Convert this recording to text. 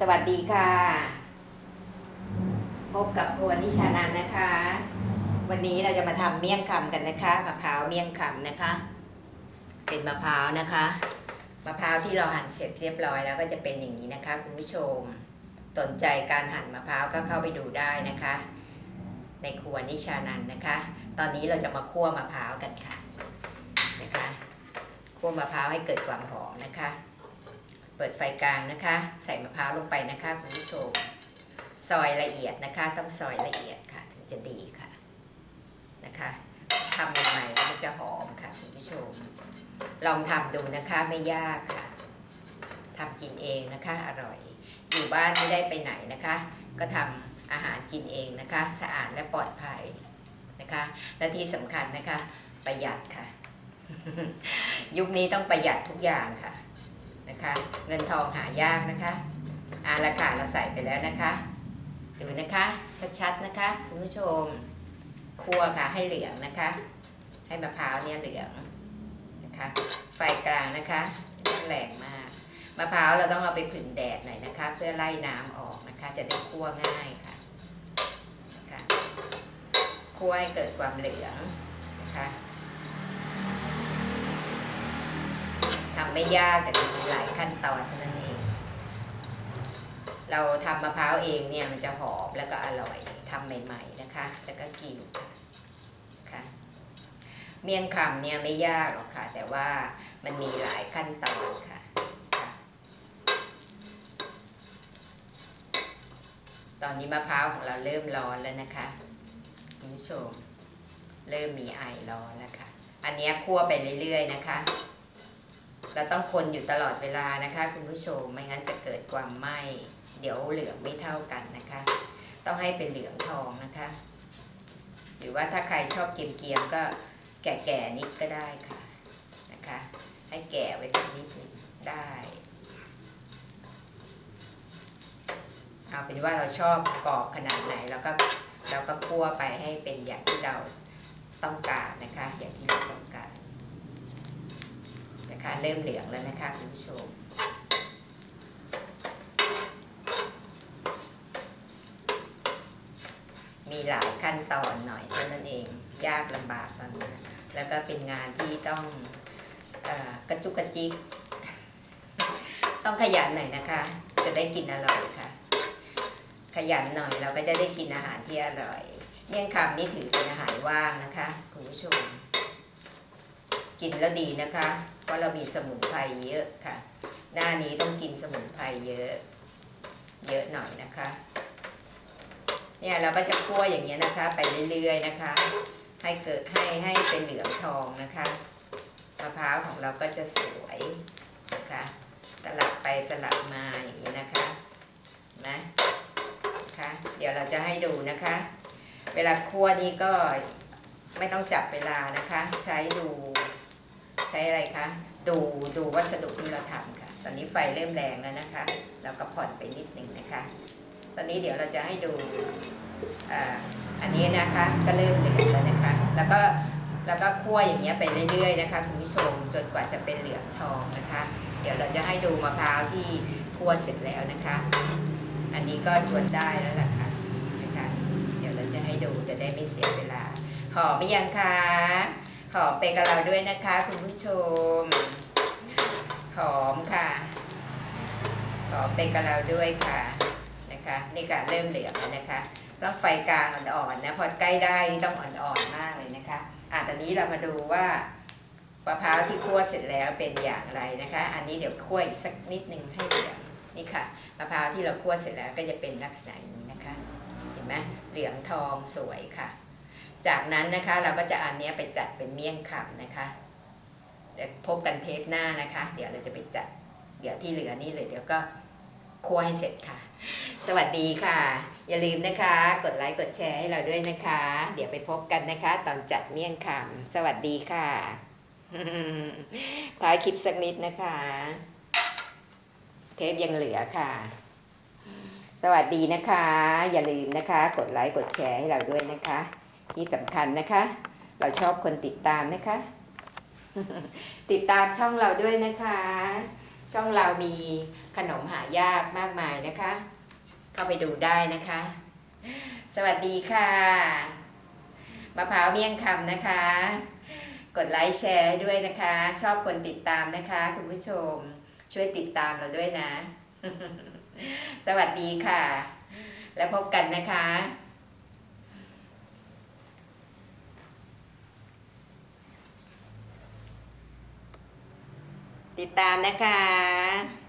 สวัสดีค่ะ พบกับครัวนิชานันนะคะ วันนี้เราจะมาทำเมี่ยงคำกันนะคะมะพร้าวเมี่ยงคำนะคะ เป็นมะพร้าวนะคะมะพร้าวที่เราหั่นเสร็จเรียบร้อยแล้วก็จะเป็นอย่างนี้นะคะ คุณผู้ชมสนใจการหั่นมะพร้าวก็เข้าไปดูได้นะคะ ในครัวนิชานันนะคะ ตอนนี้เราจะมาคั่วมะพร้าวกันค่ะนะคะคั่วมะพร้าวให้เกิดความหอมนะคะ เปิดไฟกลางนะคะ ใส่มะพร้าวลงไปนะคะคุณผู้ชมซอยละเอียดนะคะ ต้องซอยละเอียดค่ะ ถึงจะดีค่ะนะคะทำใหม่ๆแล้วมันจะหอมค่ะคุณผู้ชม ลองทำดูนะคะไม่ยากค่ะทำกินเองนะคะ อร่อย อยู่บ้านไม่ได้ไปไหนนะคะ ก็ทำอาหารกินเองนะคะ สะอาดและปลอดภัยนะคะ และที่สำคัญนะคะ ประหยัดค่ะ ยุคนี้ต้องประหยัดทุกอย่างค่ะ นะคะ เงินทองหายากนะคะอาราคาเราใส่ไปแล้วนะคะดูนะคะชัดๆนะคะคุณผู้ชมคั่วค่ะให้เหลืองนะคะ ให้มะพร้าวเนี่ยเหลืองนะคะไฟกลางนะคะแรงมากมะพร้าวเราต้องเอาไปผึ่งแดดหน่อยนะคะ เพื่อไล่น้ำออกนะคะ จะได้คั่วง่ายค่ะนะคะคั่วให้เกิดความเหลือง ไม่ยากแต่มันมีหลายขั้นตอนเท่านั้นเอง เราทำมะพร้าวเองเนี่ยมันจะหอมแล้วก็อร่อยทำใหม่ ๆนะคะ แล้วก็กินค่ะค่ะเมี่ยงคำเนี่ยไม่ยากหรอกค่ะ แต่ว่ามันมีหลายขั้นตอนค่ะตอนนี้มะพร้าวของเราเริ่มร้อนแล้วนะคะคุณผู้ชม เริ่มมีไอร้อนแล้วค่ะ อันนี้คั่วไปเรื่อยๆนะคะ เราต้องคนอยู่ตลอดเวลานะคะ คุณผู้ชมไม่งั้นจะเกิดความไหม้เดี๋ยวเหลืองไม่เท่ากันนะคะ ต้องให้เป็นเหลืองทองนะคะ หรือว่าถ้าใครชอบเกียมๆก็แก่ๆนิดก็ได้ค่ะนะคะ ให้แก่ไว้สักนิดนึงได้เอาเป็นว่าเราชอบกรอบขนาดไหนเราก็เราก็คั่วไปให้เป็นอย่างที่เราต้องการนะคะ อย่างที่เราต้องการ นะคะ เริ่มเหลืองแล้วนะคะคุณผู้ชมมีหลายขั้นตอนหน่อยเท่านั้นเองยากลำบากตอนนี้แล้วก็เป็นงานที่ต้องอกระจุกกระจิก ต้องขยันหน่อยนะคะ จะได้กินอร่อยค่ะ ขยันหน่อยเราก็จะได้กินอาหารที่อร่อย เมี่ยงคำนี่ถือเป็นอาหารว่างนะคะคุณผู้ชม กินแล้วดีนะคะ เพราะเรามีสมุนไพรเยอะค่ะ หน้านี้ต้องกินสมุนไพรเยอะ เยอะหน่อยนะคะ เนี่ยเราก็จะคั่วอย่างเงี้ยนะคะ ไปเรื่อยๆนะคะ ให้เกิดให้ให้เป็นเหลืองทองนะคะมะพร้าวของเราก็จะสวยนะคะสลับไปสลับมาอย่างนี้นะคะนะนะคะเดี๋ยวเราจะให้ดูนะคะ เวลาคั่วนี่ก็ไม่ต้องจับเวลานะคะ ใช้ดู ใช้อะไรคะ ดูดูวัสดุที่เราทำค่ะ ตอนนี้ไฟเริ่มแรงแล้วนะคะ เราก็ผ่อนไปนิดหนึ่งนะคะ ตอนนี้เดี๋ยวเราจะให้ดูอันนี้นะคะก็เริ่มเหลืองแล้วนะคะ แล้วก็แล้วก็คั่วอย่างเงี้ยไปเรื่อยๆนะคะคุณผู้ชมจนกว่าจะเป็นเหลืองทองนะคะ เดี๋ยวเราจะให้ดูมะพร้าวที่คั่วเสร็จแล้วนะคะ อันนี้ก็ทวนได้แล้วล่ะค่ะนะคะ เดี๋ยวเราจะให้ดูจะได้ไม่เสียเวลาหอมไหมยังคะ หอมไปกับเราด้วยนะคะ คุณผู้ชม หอมค่ะ หอมไปกับเราด้วยค่ะนะคะ นี่ก็เริ่มเหลืองแล้วนะคะต้องไฟกลางอ่อนๆนะพอใกล้ได้นี่ต้องอ่อนๆมากเลยนะคะอะตอนนี้เรามาดูว่ามะพร้าวที่คั่วเสร็จแล้วเป็นอย่างไรนะคะ อันนี้เดี๋ยวคั่วอีกสักนิดนึงให้เหลืองนี่ค่ะมะพร้าวที่เราคั่วเสร็จแล้วก็จะเป็นลักษณะนี้นะคะ เห็นไหมเหลืองทองสวยค่ะ จากนั้นนะคะเราก็จะอันนี้ไปจัดเป็นเมี่ยงคำนะคะเดี๋ยวพบกันเทปหน้านะคะ เดี๋ยวเราจะไปจัด เดี๋ยวที่เหลือนี่เลยเดี๋ยวก็คั่วให้เสร็จค่ะ สวัสดีค่ะ อย่าลืมนะคะ กดไลค์กดแชร์ให้เราด้วยนะคะ เดี๋ยวไปพบกันนะคะ ตอนจัดเมี่ยงคำสวัสดีค่ะท้ายคลิปสักนิดนะคะ เทปยังเหลือค่ะ สวัสดีนะคะ อย่าลืมนะคะ กดไลค์กดแชร์ให้เราด้วยนะคะ ที่สำคัญนะคะ เราชอบคนติดตามนะคะ ติดตามช่องเราด้วยนะคะ ช่องเรามีขนมหายากมากมายนะคะ เข้าไปดูได้นะคะ สวัสดีค่ะมะพร้าวเมี่ยงคำนะคะ กดไลค์แชร์ด้วยนะคะ ชอบคนติดตามนะคะ คุณผู้ชมช่วยติดตามเราด้วยนะ สวัสดีค่ะ แล้วพบกันนะคะ ติดตามนะคะ